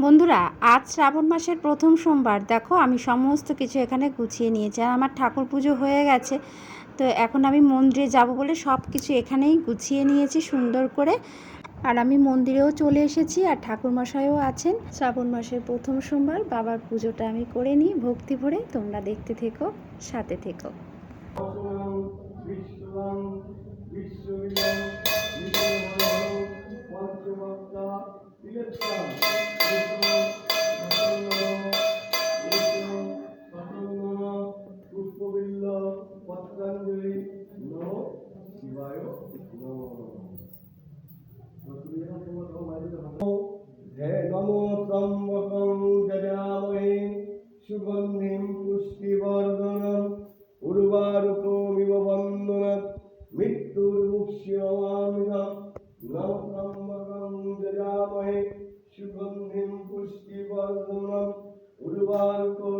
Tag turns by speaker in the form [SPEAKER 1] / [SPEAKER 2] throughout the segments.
[SPEAKER 1] বন্ধুরা আজ শ্রাবণ মাসের প্রথম সোমবার দেখো আমি সমস্ত কিছু এখানে গুছিয়ে নিয়েছি আর আমার ঠাকুর পুজো হয়ে গেছে তো এখন আমি মন্দিরে যাব বলে সব কিছু এখানেই গুছিয়ে নিয়েছি সুন্দর করে আর আমি মন্দিরেও চলে এসেছি আর ঠাকুরমশাইও আছেন শ্রাবণ মাসের প্রথম সোমবার বাবার পুজোটা আমি করে নিই ভক্তি ভরে তোমরা দেখতে থেকো সাথে থেকো
[SPEAKER 2] সুগন্ধিম পুষ্টিবর্ধনম উর্বারুকমিব বন্দনাৎ মৃত্যুর্মুক্ষ্যমামিদম নমত্রম্বকং যজামহে সুগন্ধিম পুষ্টিবর্ধনম উর্বারুকমিব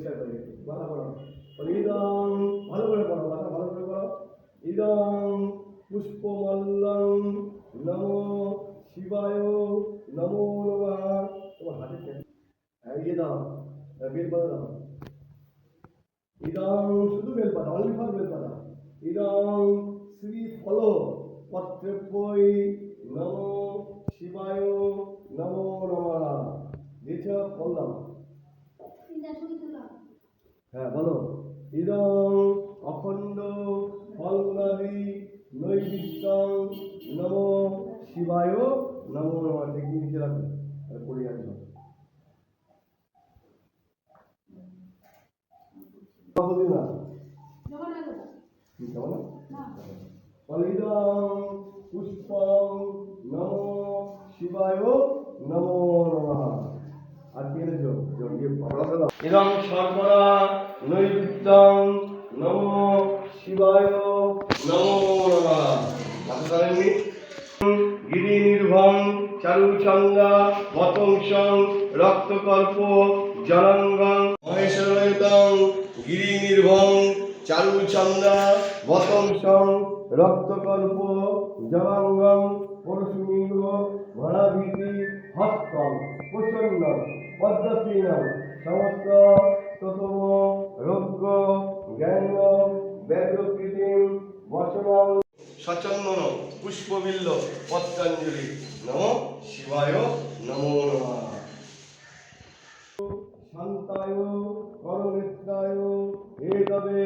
[SPEAKER 2] পরিষ্কার করে ভালো করো বলে, ইদং ভালো করে পড়ো কথা ভালো করে পড়ো ইদং পুষ্পমল্লং নমো শিবায় নমো নমঃ। তোমার হাতে কেন হ্যাঁ দাও। হ্যাঁ, বেলপাতা দাও। ইদং শুধু বেলপাতা অনলি ফর বেলপাতা শ্রী ফল পত্রেপই নমো শিবায় নমো নমঃ। দিয়েছ বললাম হ্যাঁ বলো। ইদং অখণ্ড ফলদারি নৈবিত্যং নম শিবায় নমো নমঃ ঠিক নিচে রাখো পড়ে যাবে সব। বলি না? কি কেমন ফলিদং পুষ্পং নম শিবায় নমো নমঃ। ইদং সর্বদা নৈবিত্যং নম শিবায় নমো গিরি নির্ভং চারুচন্দা বতংসং রক্তকল্প জনাঙ্গং। মহেশ্বরয়তং গিরি নির্ভং চারুচন্দা বতংসং রক্তকল্প জনাঙ্গং। পরশুমিঙ্গ ভরাভীতি হস্তং প্রসন্নং পদ্মসীনং। সমস্ত ততম রোগ্য জ্ঞান ব্যাঘ্রকৃতিম বসনং সচন্দন পুষ্পবিল্ল পত্রাঞ্জলি নম শিবায় নমো নমঃ। শান্তায় করমিত্রায় এতবে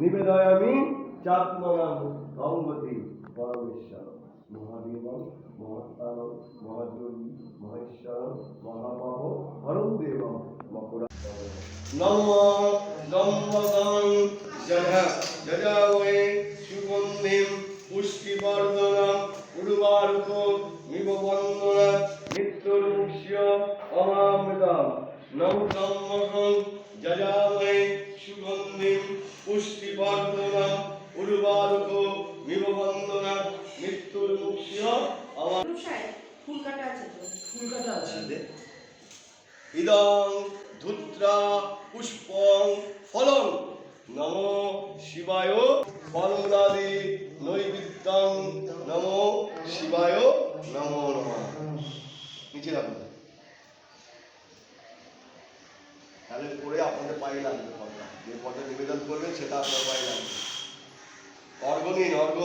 [SPEAKER 2] নিবেদয়ামি চাত্মনাম গঙ্গতি পরমেশ্বর। মহাদেবং মহাত্মানং মহাযোগী মহেশ্বরং মহাবাহ হরং দেবং সুগন্ধিম পুষ্টিবর্ধনম উর্বারুক মিব বন্দনা মৃত্যুর্মুক্ষ্য অমামৃতম। নম দম্বতং জজাওয়ে সুগন্ধিম পুষ্টিবর্ধনম উর্বারুক মিব বন্দনা মৃত্যুর্মুক্ষ্য
[SPEAKER 3] ফুল কাটা আছে
[SPEAKER 2] ফুল কাটা আছে। ইদং ধুত্রা পুষ্পং ফলং। নম শিবায় ফলমূলাদি নৈবিদ্যং। নম শিবায় নম নমঃ। নিচে রাখুন। তাহলে করে আপনাদের পায়ে লাগবে ফলটা যে ফলটা নিবেদন করবেন সেটা আপনার পায়ে লাগবে। অর্ঘ নিন অর্ঘ